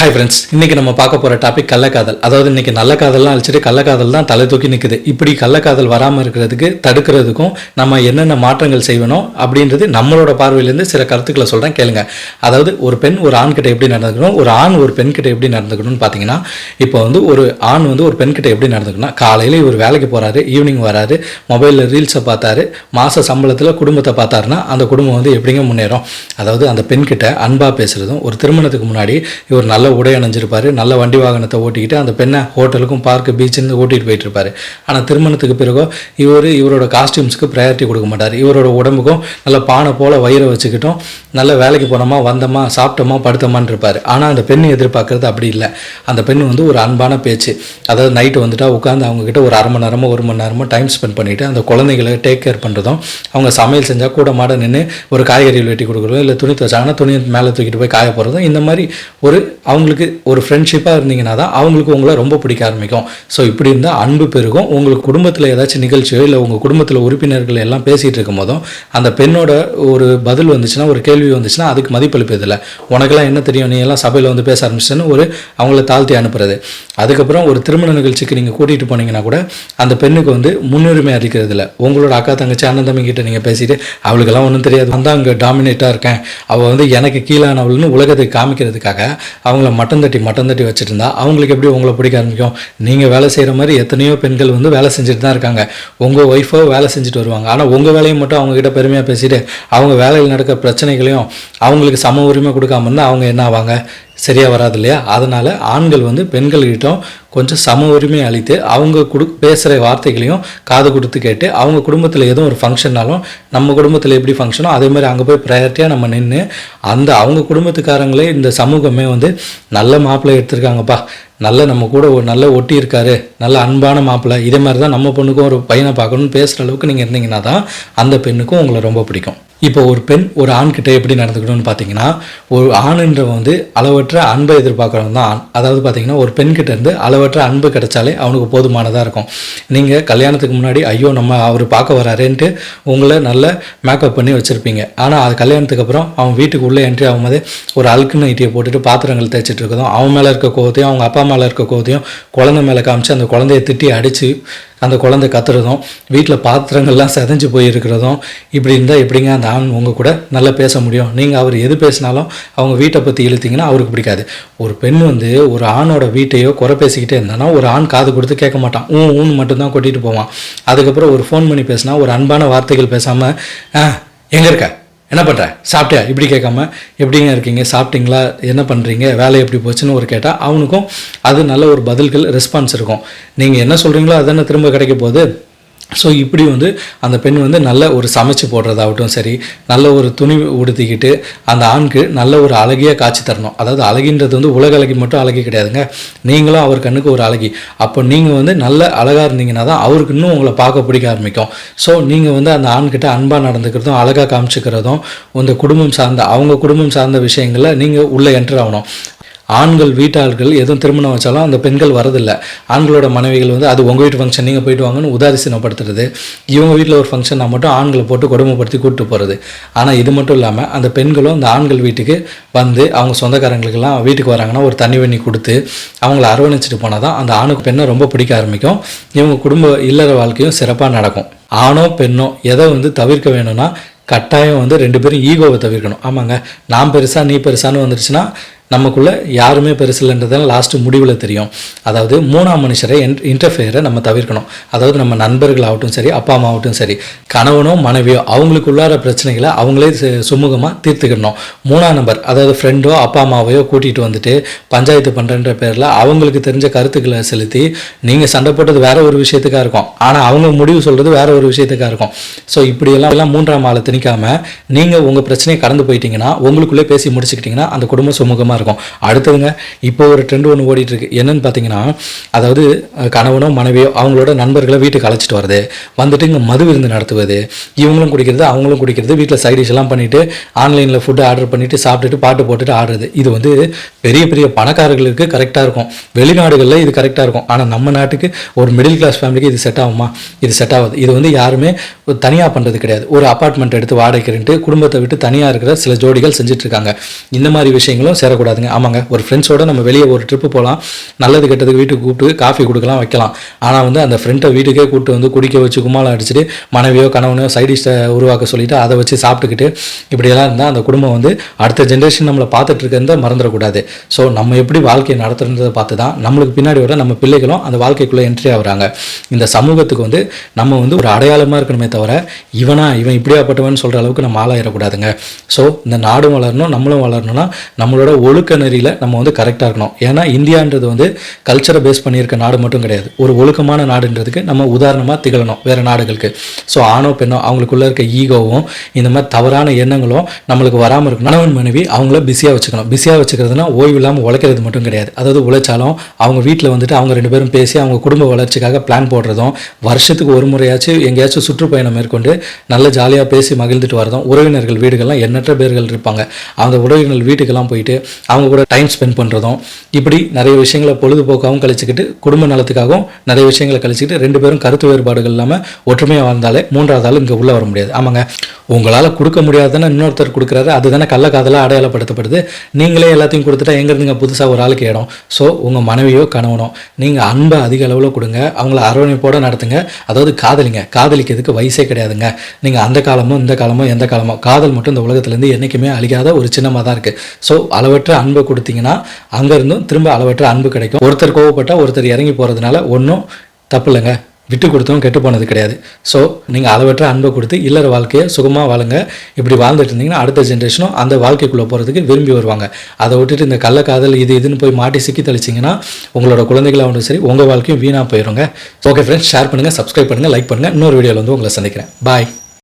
Hi friends இன்னைக்கு நம்ம பார்க்க போகிற டாபிக் கள்ளக்காதல். அதாவது இன்னைக்கு நல்ல காதல்லாம் அழிச்சிட்டு கள்ளக்காதல் தான் தலை தூக்கி நிற்குது இப்படி கள்ளக்காதல் வராமல் இருக்கிறதுக்கு தடுக்கிறதுக்கும் நம்ம என்னென்ன மாற்றங்கள் செய்யணும் அப்படின்றது நம்மளோட பார்வையிலேருந்து சில கருத்துக்களை சொல்கிறேன் கேளுங்க. அதாவது ஒரு பெண் ஒரு ஆண் கிட்ட எப்படி நடந்துக்கணும் ஒரு ஆண் ஒரு பெண் கிட்ட எப்படி நடந்துக்கணும்னு பார்த்தீங்கன்னா இப்போ வந்து ஒரு ஆண் வந்து ஒரு பெண் கிட்ட எப்படி நடந்துக்கணும் காலையில் இவர் வேலைக்கு போகிறாரு ஈவினிங் வராரு மொபைலில் ரீல்ஸை பார்த்தாரு மாத சம்பளத்தில் குடும்பத்தை பார்த்தாருன்னா அந்த குடும்பம் வந்து எப்படிங்க முன்னேறும்? அதாவது அந்த பெண்கிட்ட அன்பாக பேசுகிறதும் ஒரு திருமணத்துக்கு முன்னாடி இவர் நல்ல உடை அணிஞ்சிருப்பார். நல்ல வண்டி வாகனத்தை ஓட்டிக்கிட்டு அந்த பெண்ணை ஹோட்டலுக்கும் பார்க்கு பீச்சுன்னு ஓட்டிட்டு போயிட்டிருப்பாரு. ஆனால் திருமணத்துக்கு பிறகோ இவர் இவரோட காஸ்டியூம்ஸ்க்கு ப்ரையாரிட்டி கொடுக்க மாட்டார். இவரோட உடம்புக்கும் நல்ல பானை போல் வயிறை வச்சுக்கிட்டும் நல்ல வேலைக்கு போனோமா வந்தோமா சாப்பிட்டோமா படுத்தோமான்னு இருப்பார் ஆனால் அந்த பெண் எதிர்பார்க்கறது அப்படி இல்லை. அந்த பெண் வந்து ஒரு அன்பான பேச்சு. அதாவது நைட்டு வந்துட்டா உட்காந்து அவங்கக்கிட்ட ஒரு அரை மணி நேரமோ ஒரு மணி நேரமோ டைம் ஸ்பெண்ட் பண்ணிட்டு அந்த குழந்தைகளை டேக் கேர் பண்ணுறதும் அவங்க சமையல் செஞ்சால் கூட மாட நின்று ஒரு காய்கறிகள் வெட்டி கொடுக்குறதும் இல்லை துணி துவைச்சாங்கன்னா துணி மேலே தூக்கிட்டு போய் காய போகிறதும் இந்த மாதிரி ஒரு அவங்களுக்கு ஒரு ஃப்ரெண்ட்ஷிப்பாக இருந்தீங்கன்னா தான் அவங்களுக்கு உங்களை ரொம்ப பிடிக்க ஆரம்பிக்கும். ஸோ இப்படி இருந்தால் அன்பு பெருகும். உங்களுக்கு குடும்பத்தில் ஏதாச்சும் நிகழ்ச்சியோ இல்லை உங்கள் குடும்பத்தில் உறுப்பினர்கள் எல்லாம் பேசிகிட்டு இருக்கும் போதும் அந்த பெண்ணோட ஒரு பதில் வந்துச்சுன்னா ஒரு கேள்வி வந்துச்சுன்னா அதுக்கு மதிப்பளிப்பதில்லை உனக்கெல்லாம் என்ன தெரியும்? நீ எல்லாம் சபையில் வந்து பேச ஆரம்பிச்சுன்னு ஒரு அவங்கள தாழ்த்தி அனுப்புறது. அதுக்கப்புறம் ஒரு திருமண நிகழ்ச்சிக்கு நீங்கள் கூட்டிகிட்டு போனீங்கன்னா கூட அந்த பெண்ணுக்கு வந்து முன்னுரிமை அளிக்கிறதுல உங்களோட அக்கா தங்கச்சி அண்ணன் தம்பி கிட்ட நீங்கள் பேசிட்டு அவளுக்கெல்லாம் ஒன்றும் தெரியாது. நான் தான் அங்கே டாமினேட்டாக இருக்கேன். அவள் வந்து எனக்கு கீழானவள்னு உலகத்தை காமிக்கிறதுக்காக அவங்கள மட்டன் தட்டி மட்டன் தட்டி வச்சுட்டு இருந்தா அவங்களுக்கு எப்படி உங்களை பிடிக்க ஆரம்பிக்கும்? நீங்கள் வேலை செய்கிற மாதிரி எத்தனையோ பெண்கள் வந்து வேலை செஞ்சுட்டு தான் இருக்காங்க. உங்கள் ஒய்ஃபோ வேலை செஞ்சுட்டு வருவாங்க. ஆனால் உங்கள் வேலையை மட்டும் அவங்க கிட்ட பெருமையாக பேசிட்டு அவங்க வேலையில் நடக்கிற பிரச்சனைகளையும் அவங்களுக்கு சம உரிமை கொடுக்காம இருந்தால் அவங்க என்ன ஆவாங்க? சரியாக வராது இல்லையா? அதனால் ஆண்கள் வந்து பெண்கள்கிட்டும் கொஞ்சம் சம உரிமை அளித்து அவங்க கொடு பேசுகிற வார்த்தைகளையும் காது கொடுத்து கேட்டு அவங்க குடும்பத்தில் எதுவும் ஒரு ஃபங்க்ஷன்னாலும் நம்ம குடும்பத்தில் எப்படி ஃபங்க்ஷனோ அதே மாதிரி அங்கே போய் ப்ரையாரிட்டியாக நம்ம நின்று அந்த அவங்க குடும்பத்துக்காரங்களே இந்த சமூகமே வந்து நல்ல மாப்பிள்ளை எடுத்திருக்காங்கப்பா. நல்ல நம்ம கூட ஒரு நல்ல ஒட்டி இருக்காரு. நல்ல அன்பான மாப்பிள்ளை. இதே மாதிரி தான் நம்ம பொண்ணுக்கும் ஒரு பையனை பார்க்கணும்னு பேசுகிற அளவுக்கு நீங்கள் இருந்தீங்கன்னா தான் அந்த பெண்ணுக்கும் உங்களை ரொம்ப பிடிக்கும். இப்போ ஒரு பெண் ஒரு ஆண் கிட்ட எப்படி நடந்துக்கணும்னு பார்த்தீங்கன்னா ஒரு ஆணுன்றவன் வந்து அளவற்ற அன்பை எதிர்பார்க்குறவன் தான். ஆண் அதாவது பார்த்தீங்கன்னா ஒரு பெண்கிட்ட இருந்து அளவற்ற அன்பு கிடைச்சாலே அவனுக்கு போதுமானதாக இருக்கும். நீங்கள் கல்யாணத்துக்கு முன்னாடி ஐயோ நம்ம அவர் பார்க்க வராருன்ட்டு உங்களை நல்ல மேக்கப் பண்ணி வச்சுருப்பீங்க. ஆனால் அது கல்யாணத்துக்கு அப்புறம் அவன் வீட்டுக்கு உள்ளே என்ட்ரி ஆகும்போது ஒரு அழுக்கு நைட்டியை போட்டுட்டு பாத்திரங்கள் தேய்ச்சிட்டு இருக்கதும் அவன் மேலே இருக்க கோவத்தையும் அவங்க அப்பா மேலே இருக்க கோவத்தையும் குழந்தை மேலே காமிச்சு அந்த குழந்தைய திட்டி அடித்து அந்த குழந்தை கத்துறதும் வீட்டில் பாத்திரங்கள்லாம் செதஞ்சு போயிருக்கிறதும் இப்படி இருந்தால் எப்படிங்க அந்த ஆண் உங்கள் கூட நல்லா பேச முடியும்? நீங்கள் அவர் எது பேசினாலும் அவங்க வீட்டை பற்றி இழுத்தீங்கன்னா அவருக்கு பிடிக்காது. ஒரு பெண் வந்து ஒரு ஆணோட வீட்டையோ குறை பேசிக்கிட்டே இருந்தானா ஒரு ஆண் காது கொடுத்து கேட்க மாட்டான். ஊ ஊன்னு மட்டும்தான் கொட்டிட்டு போவான். அதுக்கப்புறம் ஒரு ஃபோன் பண்ணி பேசினா ஒரு அன்பான வார்த்தைகள் பேசாமல் ஆ எங்கே இருக்க? என்ன பண்ணுற சாப்பிட்டியா? இப்படி கேட்காம? எப்படிங்க இருக்கீங்க? சாப்பிட்டீங்களா? என்ன பண்ணுறீங்க வேலை எப்படி போச்சுன்னு ஒரு கேட்டால் அவனுக்கும் அது நல்ல ஒரு பதில்கள் ரெஸ்பான்ஸ் இருக்கும். நீங்கள் என்ன சொல்கிறீங்களோ அதுதானே திரும்ப கிடைக்க போகுது. ஸோ இப்படி வந்து அந்த பெண் வந்து நல்ல ஒரு சமைச்சு போடுறதாகட்டும் சரி நல்ல ஒரு துணி உடுத்திக்கிட்டு அந்த ஆணுக்கு நல்ல ஒரு அழகிய காட்சி தரணும். அதாவது அழகின்றது வந்து உலக அழகி மட்டும் அழகி கிடையாதுங்க. நீங்களும் அவர் கண்ணுக்கு ஒரு அழகி. அப்போ நீங்கள் வந்து நல்ல அழகாக இருந்தீங்கன்னா தான் அவருக்கு இன்னும் உங்களை பார்க்க பிடிக்க ஆரம்பிக்கும். ஸோ நீங்கள் வந்து அந்த ஆண்கிட்ட அன்பாக நடந்துக்கிறதும் அழகாக காமிச்சிக்கிறதும் உங்கள் குடும்பம் சார்ந்த அவங்க குடும்பம் சார்ந்த விஷயங்களில் நீங்கள் உள்ளே என்டர் ஆகணும். ஆண்கள் வீட்டாள்கள் எதுவும் திருமணம் வச்சாலும் அந்த பெண்கள் வரதில்லை. ஆண்களோட மனைவிகள் வந்து அது உங்கள் வீட்டு ஃபங்க்ஷன் நீங்கள் போயிட்டு வாங்கன்னு உதாரிசனப்படுத்துறது இவங்க வீட்டில் ஒரு ஃபங்க்ஷன்னா மட்டும் ஆண்களை போட்டு கொடுமைப்படுத்தி கூப்பிட்டு போகிறது ஆனால் இது மட்டும் இல்லாமல் அந்த பெண்களும் அந்த ஆண்கள் வீட்டுக்கு வந்து அவங்க சொந்தக்காரங்களுக்கெல்லாம் வீட்டுக்கு வராங்கன்னா ஒரு தண்ணி வண்ணி கொடுத்து அவங்கள அரவணைச்சிட்டு போனால் தான் அந்த ஆணுக்கு பெண்ணை ரொம்ப பிடிக்க ஆரம்பிக்கும். இவங்க குடும்ப இல்லற வாழ்க்கையும் சிறப்பாக நடக்கும். ஆணோ பெண்ணோ எதை வந்து தவிர்க்க வேணும்னா கட்டாயம் வந்து ரெண்டு பேரும் ஈகோவை தவிர்க்கணும். ஆமாங்க நான் பெருசா நீ பெருசான்னு வந்துருச்சுன்னா நமக்குள்ளே யாருமே பெருசு லாஸ்ட்டு முடிவில் தெரியும். அதாவது மூணாம் மனுஷரை இன்டர்ஃபியரை நம்ம தவிர்க்கணும். அதாவது நம்ம நண்பர்களாகட்டும் சரி அப்பா அம்மா ஆகட்டும் சரி கணவனோ மனைவியோ அவங்களுக்குள்ளார பிரச்சனைகளை அவங்களே சுமூகமாக தீர்த்துக்கணும். மூணாம் நம்பர் அதாவது ஃப்ரெண்டோ அப்பா அம்மாவையோ கூட்டிகிட்டு வந்துட்டு பஞ்சாயத்து பண்ணுறன்ற பேரில் அவங்களுக்கு தெரிஞ்ச கருத்துக்களை செலுத்தி நீங்கள் சண்டை போட்டது வேற ஒரு விஷயத்துக்காக இருக்கும். ஆனால் அவங்க முடிவு சொல்கிறது வேற ஒரு விஷயத்துக்காக இருக்கும். ஸோ இப்படியெல்லாம் எல்லாம் மூன்றாம் ஆளை திணிக்காமல் நீங்கள் உங்கள் பிரச்சனையை கடந்து போயிட்டீங்கன்னா உங்களுக்குள்ளே பேசி முடிச்சுக்கிட்டிங்கன்னா அந்த குடும்பம் சுமூகமாக இருக்கும். அடுத்ததுங்க இப்போ ஒரு ட்ரெண்ட் ஒன்று ஓடிட்டுருக்கு. இருக்கு என்னன்னு பார்த்தீங்கன்னா அதாவது கணவனோ மனைவியோ அவங்களோட நண்பர்களை வீட்டுக்கு அழைச்சிட்டு வர்றது வந்துட்டு இங்கே மது விருந்து நடத்துவது இவங்களும் குடிக்கிறது அவங்களும் குடிக்கிறது வீட்டில் சைடிஷ் எல்லாம் பண்ணிட்டு ஆன்லைனில் ஃபுட்டு ஆர்டர் பண்ணிட்டு சாப்பிட்டுட்டு பாட்டு போட்டுட்டு ஆடுறது. இது வந்து பெரிய பெரிய பணக்காரர்களுக்கு கரெக்டாக இருக்கும். வெளிநாடுகளில் இது கரெக்டாக இருக்கும். ஆனால் நம்ம நாட்டுக்கு ஒரு மிடில் கிளாஸ் ஃபேமிலிக்கு இது செட் ஆகுமா? இது செட் ஆகுது. இது வந்து யாருமே தனியாக பண்ணுறது கிடையாது. ஒரு அப்பார்ட்மெண்ட் எடுத்து வாடகைக்கு குடும்பத்தை விட்டு தனியாக இருக்கிற சில ஜோடிகள் செஞ்சுட்டு இருக்காங்க. இந்த மாதிரி விஷயங்களும் சேரக்கூடாது. இருக்கக்கூடாதுங்க ஆமாங்க ஒரு ஃப்ரெண்ட்ஸோடு நம்ம வெளியே ஒரு ட்ரிப்பு போகலாம் நல்லது கெட்டதுக்கு வீட்டுக்கு கூப்பிட்டு காஃபி கொடுக்கலாம் வைக்கலாம். ஆனால் வந்து அந்த ஃப்ரெண்டை வீட்டுக்கே கூப்பிட்டு வந்து குடிக்க வச்சு கும்மாளம் அடிச்சுட்டு மனைவியோ கணவனையோ சைடிஷ்டை உருவாக்க சொல்லிட்டு அதை வச்சு சாப்பிட்டுக்கிட்டு இப்படியெல்லாம் இருந்தால் அந்த குடும்பம் வந்து அடுத்த ஜென்ரேஷன் நம்மளை பார்த்துட்டு இருக்கிறத மறந்துடக்கூடாது. ஸோ நம்ம எப்படி வாழ்க்கையை நடத்துறதை பார்த்து தான் நம்மளுக்கு பின்னாடி வர நம்ம பிள்ளைகளும் அந்த வாழ்க்கைக்குள்ளே என்ட்ரி ஆகுறாங்க. இந்த சமூகத்துக்கு வந்து நம்ம வந்து ஒரு அடையாளமாக இருக்கணுமே தவிர இவனா இவன் இப்படியாப்பட்டவன் சொல்கிற அளவுக்கு நம்ம ஆளாயிடக்கூடாதுங்க. ஸோ இந்த நாடும் வளரணும் நம்மளும் வளரணும்னா நம்மளோட ஒழுக்க நெறியில் நம்ம வந்து கரெக்டாக இருக்கணும். ஏன்னா இந்தியான்றது வந்து கல்ச்சரை பேஸ் பண்ணியிருக்க நாடு மட்டும் கிடையாது. ஒரு ஒழுக்கமான நாடுன்றதுக்கு நம்ம உதாரணமாக திகழணும் வேறு நாடுகளுக்கு. ஸோ ஆணோ பெண்ணோ அவங்களுக்குள்ளே இருக்க ஈகோவும் இந்த மாதிரி தவறான எண்ணங்களும் நம்மளுக்கு வராமல் இருக்கணும். கணவன் மனைவி அவங்கள பிஸியாக வச்சுக்கணும். பிஸியாக வச்சுக்கிறதுனா ஓய்வு இல்லாமல் உழைக்கிறது மட்டும் கிடையாது. அதாவது உழைச்சாலும் அவங்க வீட்டில் வந்துட்டு அவங்க ரெண்டு பேரும் பேசி அவங்க குடும்ப வளர்ச்சிக்காக பிளான் போடுறதும் வருஷத்துக்கு ஒரு முறையாச்சும் எங்கேயாச்சும் சுற்றுப்பயணம் மேற்கொண்டு நல்ல ஜாலியாக பேசி மகிழ்ந்துட்டு வரதும் உறவினர்கள் வீடுகள்லாம் எண்ணற்ற பேர்கள் இருப்பாங்க. அந்த உறவினர்கள் வீட்டுக்கெல்லாம் போயிட்டு அவங்க கூட டைம் ஸ்பெண்ட் பண்ணுறதும் இப்படி நிறைய விஷயங்களை பொழுதுபோக்காகவும் கழிச்சுக்கிட்டு குடும்ப நலத்துக்காகவும் நிறைய விஷயங்களை கழிச்சுக்கிட்டு ரெண்டு பேரும் கருத்து வேறுபாடுகள் இல்லாமல் ஒற்றுமையாக வாழ்ந்தாலே மூன்றாவது ஆள் இங்கே உள்ளே வர முடியாது. ஆமாங்க. உங்களால் கொடுக்க முடியாதுன்னு இன்னொருத்தர் கொடுக்குறாரு அதுதானே கள்ளக்காதலாக அடையாளப்படுத்தப்படுது. நீங்களே எல்லாத்தையும் கொடுத்துட்டா எங்கேருந்துங்க புதுசாக ஒரு ஆளுக்கு இடம்? ஸோ உங்கள் மனைவியோ கணவனோ நீங்கள் அன்பை அதிக அளவில் கொடுங்க அவங்கள அரவணைப்போடு நடத்துங்க. அதாவது காதலிங்க காதலிக்கிறதுக்கு வயசே கிடையாதுங்க. நீங்கள் அந்த காலமோ இந்த காலமோ எந்த காலமோ காதல் மட்டும் இந்த உலகத்துலேருந்து என்றைக்குமே அழியாத ஒரு சின்னமாக தான் இருக்குது ஸோ அளவற்ற அன்பை கொடுத்தீங்கன்னா அங்கேருந்தும் திரும்ப அளவற்ற அன்பு கிடைக்கும். ஒருத்தர் கோவப்பட்டா ஒருத்தர் இறங்கி போகிறதுனால ஒன்றும் தப்பு இல்லைங்க விட்டு கொடுத்தவங்க கெட்டு போனது கிடையாது. ஸோ நீங்கள் அளவற்ற அன்பை கொடுத்து இல்லற வாழ்க்கையை சுகமாக வாழுங்க. இப்படி வாழ்ந்துட்டு இருந்தீங்கன்னா அடுத்த ஜென்ரேஷனும் அந்த வாழ்க்கைக்குள்ளே போகிறதுக்கு விரும்பி வருவாங்க. அதை விட்டுட்டு இந்த கள்ளக்காதல் இது இதுன்னு போய் மாட்டி சிக்கி தெளிச்சிங்கன்னா உங்களோட குழந்தைகளாகவும் சரி உங்கள் வாழ்க்கையும் வீணாக போயிடுங்க ஓகே ஃப்ரெண்ட்ஸ் ஷேர் பண்ணுங்கள் சப்ஸ்கிரைப் பண்ணுங்கள் லைக் பண்ணுங்கள் இன்னொரு வீடியோவில் வந்து உங்களை சந்திக்கிறேன். பாய்